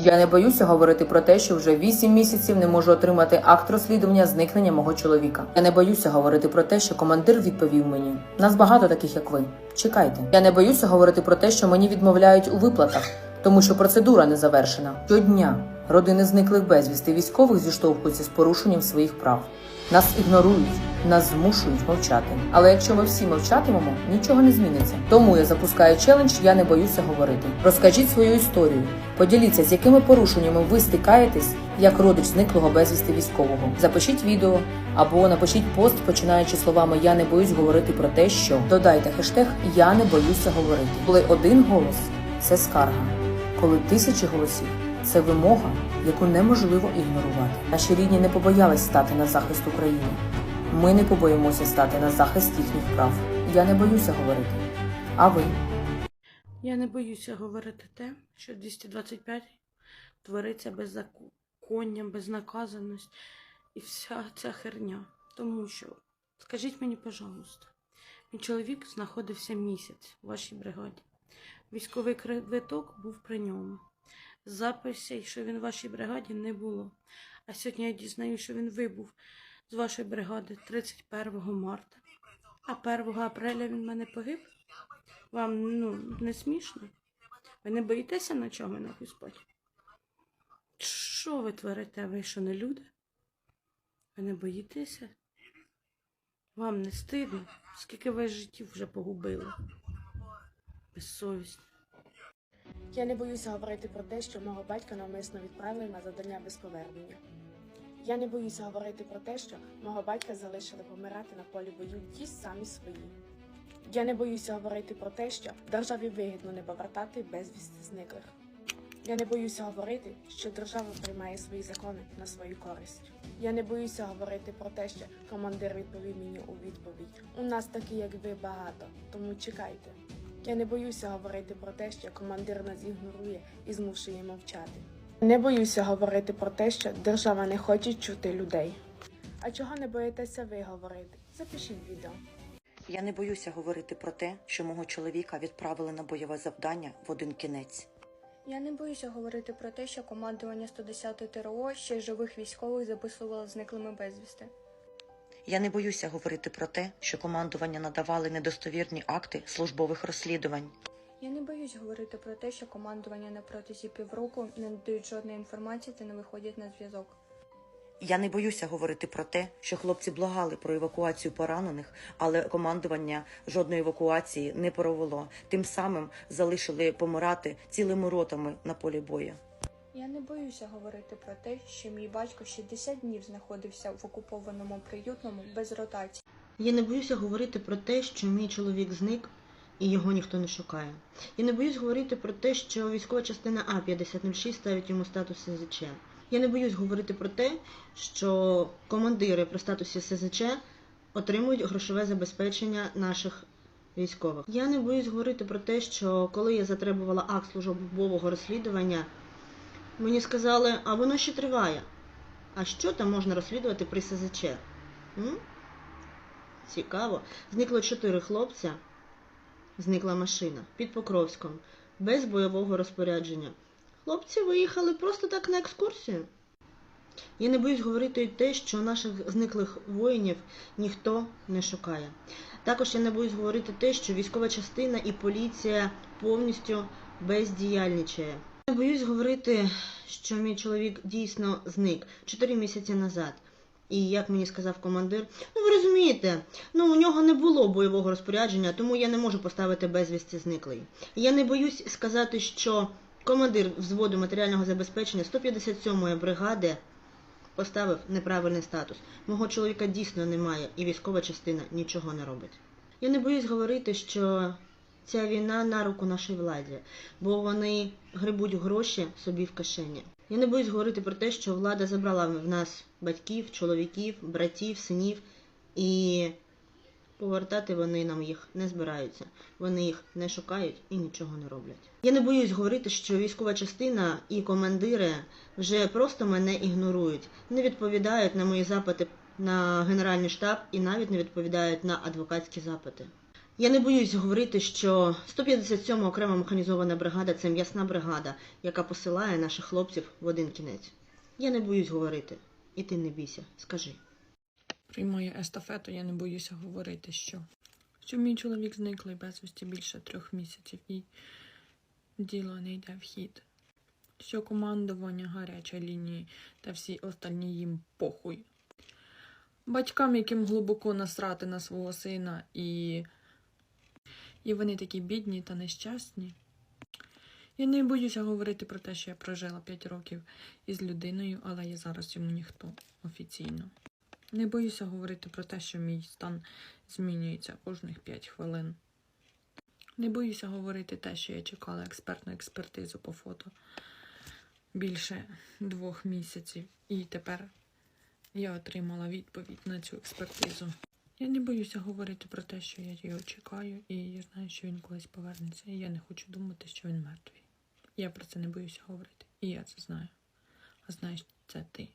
Я не боюся говорити про те, що вже 8 місяців не можу отримати акт розслідування зникнення мого чоловіка. Я не боюся говорити про те, що командир відповів мені. Нас багато таких, як ви. Чекайте. Я не боюся говорити про те, що мені відмовляють у виплатах, тому що процедура не завершена. Щодня родини зниклих безвісти військових зіштовхуються з порушенням своїх прав. Нас ігнорують, нас змушують мовчати. Але якщо ми всі мовчатимемо, нічого не зміниться. Тому я запускаю челендж Я не боюся говорити. Розкажіть свою історію. Поділіться, з якими порушеннями ви стикаєтесь як родич зниклого безвісти військового. Запишіть відео або напишіть пост, починаючи словами Я не боюсь говорити про те, що додайте хештег Я не боюся говорити. Коли один голос це скарга, коли тисячі голосів це вимога, яку неможливо ігнорувати. Наші рідні не побоялись стати на захист України. Ми не побоїмося стати на захист їхніх прав. Я не боюся говорити. А ви? Я не боюся говорити те, що 225 твориться беззаконня, безнаказаність і вся ця херня. Тому що, скажіть мені, пожалуйста, мій чоловік знаходився місяць у вашій бригаді. Військовий квиток був при ньому. Записей, що він в вашій бригаді, не було. А сьогодні я дізнаю, що він вибув з вашої бригади 31 марта, а 1 апреля він в мене погиб. Вам ну, не смішно? Ви не боїтеся ночами нахуй спати? Що ви творите? Ви що не люди? Ви не боїтеся? Вам не стидно? Скільки ви життів вже погубили? Безсовісно. Я не боюся говорити про те, що мого батька навмисно відправили на завдання без повернення. Я не боюся говорити про те, що мого батька залишили помирати на полі бою ті самі свої. Я не боюся говорити про те, що державі вигідно не повертати безвісти зниклих. Я не боюся говорити, що держава приймає свої закони на свою користь. Я не боюся говорити про те, що командир відповів мені у відповідь. У нас такі, як ви, багато, тому чекайте. Я не боюся говорити про те, що командир нас ігнорує і змушує мовчати. Не боюся говорити про те, що держава не хоче чути людей. А чого не боїтеся ви говорити? Запишіть відео. Я не боюся говорити про те, що мого чоловіка відправили на бойове завдання в один кінець. Я не боюся говорити про те, що командування 110-ї ТРО ще живих військових записувало зниклими безвісти. Я не боюся говорити про те, що командування надавали недостовірні акти службових розслідувань. Я не боюсь говорити про те, що командування на протязі півроку не надають жодної інформації та не виходять на зв'язок. Я не боюся говорити про те, що хлопці благали про евакуацію поранених, але командування жодної евакуації не провело. Тим самим залишили помирати цілими ротами на полі бою. Я не боюся говорити про те, що мій батько 60 днів знаходився в окупованому приютному без ротації. Я не боюся говорити про те, що мій чоловік зник і його ніхто не шукає. Я не боюсь говорити про те, що військова частина А-5006 ставить йому статус СЗЧ. Я не боюсь говорити про те, що командири при статусі СЗЧ отримують грошове забезпечення наших військових. Я не боюсь говорити про те, що коли я затребувала акт службового розслідування, мені сказали, а воно ще триває. А що там можна розслідувати при СЗЧ? М? Цікаво. Зникло чотири хлопця. Зникла машина під Покровськом, без бойового розпорядження. Хлопці виїхали просто так на екскурсію. Я не боюсь говорити й те, що наших зниклих воїнів ніхто не шукає. Також я не боюсь говорити те, що військова частина і поліція повністю бездіяльничає. Я боюсь говорити, що мій чоловік дійсно зник 4 місяці назад. І як мені сказав командир, ну ви розумієте, ну у нього не було бойового розпорядження, тому я не можу поставити безвісті зниклий. Я не боюсь сказати, що командир взводу матеріального забезпечення 157-ї бригади поставив неправильний статус. Мого чоловіка дійсно немає, і військова частина нічого не робить. Я не боюсь говорити, що ця війна на руку нашій владі, бо вони грибуть гроші собі в кишені. Я не боюсь говорити про те, що влада забрала в нас батьків, чоловіків, братів, синів, і повертати вони нам їх не збираються. Вони їх не шукають і нічого не роблять. Я не боюсь говорити, що військова частина і командири вже просто мене ігнорують, не відповідають на мої запити на Генеральний штаб і навіть не відповідають на адвокатські запити. Я не боюсь говорити, що 157 окрема механізована бригада це м'ясна бригада, яка посилає наших хлопців в один кінець. Я не боюсь говорити. І ти не бійся, скажи. Приймаю естафету, я не боюся говорити, що. Що мій чоловік зниклий безвісті більше трьох місяців і діло не йде в хід. Що командування гарячої лінії та всі остальні їм похуй. Батькам, яким глибоко насрати на свого сина, і, і вони такі бідні та нещасні. Я не боюся говорити про те, що я прожила 5 років із людиною, але я зараз йому ніхто офіційно. Не боюся говорити про те, що мій стан змінюється кожних 5 хвилин. Не боюся говорити те, що я чекала експертну експертизу по фото більше двох місяців, і тепер я отримала відповідь на цю експертизу. Я не боюся говорити про те, що я його чекаю, і я знаю, що він колись повернеться, і я не хочу думати, що він мертвий. Я про це не боюся говорити, і я це знаю. А знаєш, це ти.